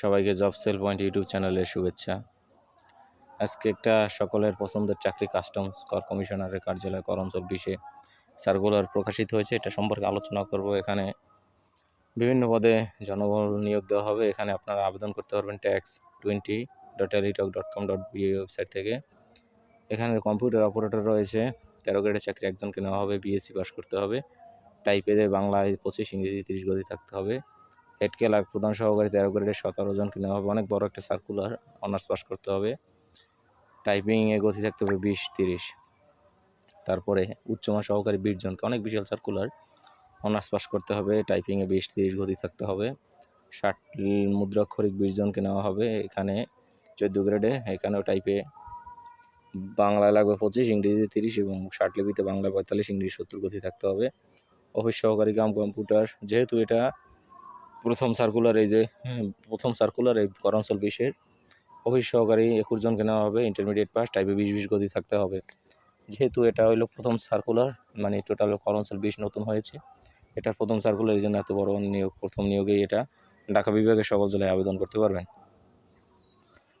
সবাইকে job sell point YouTube চ্যানেলে শুভেচ্ছা। আজকে একটা সকলের পছন্দের চাকরি কাস্টমস কর কমিশনারের কার্যালয় করম চব্বিশে সার্কুলার প্রকাশিত হয়েছে। এটা সম্পর্কে আলোচনা করব এখানে। বিভিন্ন পদে জনবল নিয়োগ দেওয়া হবে। এখানে আপনারা আবেদন করতে পারবেন tax twenty dot এলিটক dot com dot BA website থেকে। এখানে কম্পিউটার অপারেটর রয়েছে। তেরো গ্রেডের চাকরি একজনকে নেওয়া হবে। বিএসসি পাস করতে হবে। টাইপেদের বাংলায় পঁচিশ, ইংরেজি তিরিশ গতি থাকতে হবে। হেড ক্লার্ক প্রধান সহকারী তেরো গ্রেডের সতেরো জন নেওয়া হবে। অনেক বড় একটা সার্কুলার অনার্স পাস করতে হবে। টাইপিংয়ে গতি থাকতে হবে বিশ, তিরিশ। তারপরে উচ্চমা সহকারী বিশ জনকে, অনেক বিশাল সার্কুলার অনার্স পাস করতে হবে। টাইপিংয়ে বিশ, তিরিশ গতি থাকতে হবে। ষাট মুদ্রাক্ষরিক বিশ জনকে নেওয়া হবে। এখানে চোদ্দ গ্রেডে এখানেও টাইপে বাংলায় লাগবে পঁচিশ, ইংরেজিতে তিরিশ এবং ষাট লিপিতে বাংলায় পঁয়তাল্লিশ ইংরেজি সত্তর গতি থাকতে হবে। অফিস সহকারী কাম কম্পিউটার, যেহেতু এটা প্রথম সার্কুলার এই যে হ্যাঁ, প্রথম সার্কুলার এই করাঞ্চল বিশের অফিস সহকারী একুশ জনকে নেওয়া হবে ইন্টারমিডিয়েট পাস টাইপে বিশ বিশ গতি থাকতে হবে। যেহেতু এটা হলো প্রথম সার্কুলার মানে টোটাল করাঞ্চল বিশ নতুন হয়েছে এটা প্রথম সার্কুলার এই জন্য এত বড় নিয়োগ প্রথম নিয়োগেই এটা। ঢাকা বিভাগের সকল জেলায় আবেদন করতে পারবেন।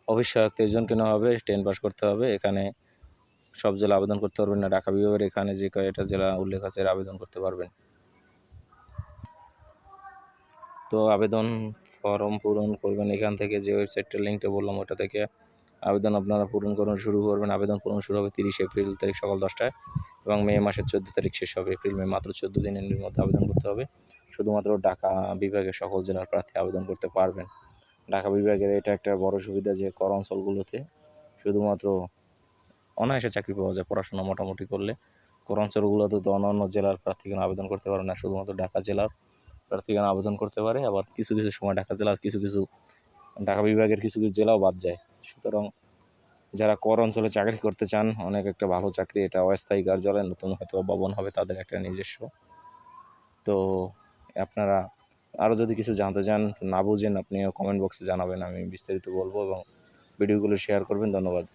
অফিস সহায়ক তেইশ জনকে নেওয়া হবে টেন পাস করতে হবে এখানে সব জেলা আবেদন করতে পারবেন না। ঢাকা বিভাগের এখানে যে কয়টা জেলা উল্লেখ আছে আবেদন করতে পারবেন। তো আবেদন ফর্ম পূরণ করবেন এখান থেকে যে ওয়েবসাইটটার লিঙ্কটা বললাম ওটা থেকে। আবেদন আপনারা পূরণ করুন, শুরু করবেন। আবেদন পূরণ শুরু হবে তিরিশ এপ্রিল তারিখ সকাল দশটায় এবং মে মাসের চোদ্দ তারিখ শেষ হবে। এপ্রিল, মে মাত্র চোদ্দ দিনের মধ্যে আবেদন করতে হবে। শুধুমাত্র ঢাকা বিভাগের সকল জেলার প্রার্থী আবেদন করতে পারবেন। ঢাকা বিভাগের এটা একটা বড় সুবিধা যে কর অঞ্চলগুলোতে শুধুমাত্র অনায়াসে চাকরি পাওয়া যায় পড়াশোনা মোটামুটি করলে। কর অঞ্চলগুলোতে তো অন্যান্য জেলার প্রার্থী প্রার্থীগণ আবেদন করতে পারবে না, শুধুমাত্র ঢাকা জেলার। প্রার্থীগণ আবেদন করতে পারে, আবার কিছু কিছু সময় ঢাকা জেলার কিছু কিছু, ঢাকা বিভাগের কিছু কিছু জেলাও বাদ যায়। সুতরাং যারা কর অঞ্চলে চাকরি করতে চান, অনেক একটা ভালো চাকরি, এটা অস্থায়ী কার্যালয়, নতুন হয়তো ভবন হবে, তাদের একটা নিজস্ব। তো আপনারা আরও যদি কিছু জানতে চান, না বুঝেন, আপনিও কমেন্ট বক্সে জানাবেন, আমি বিস্তারিত বলব এবং ভিডিওগুলো শেয়ার করবেন। ধন্যবাদ।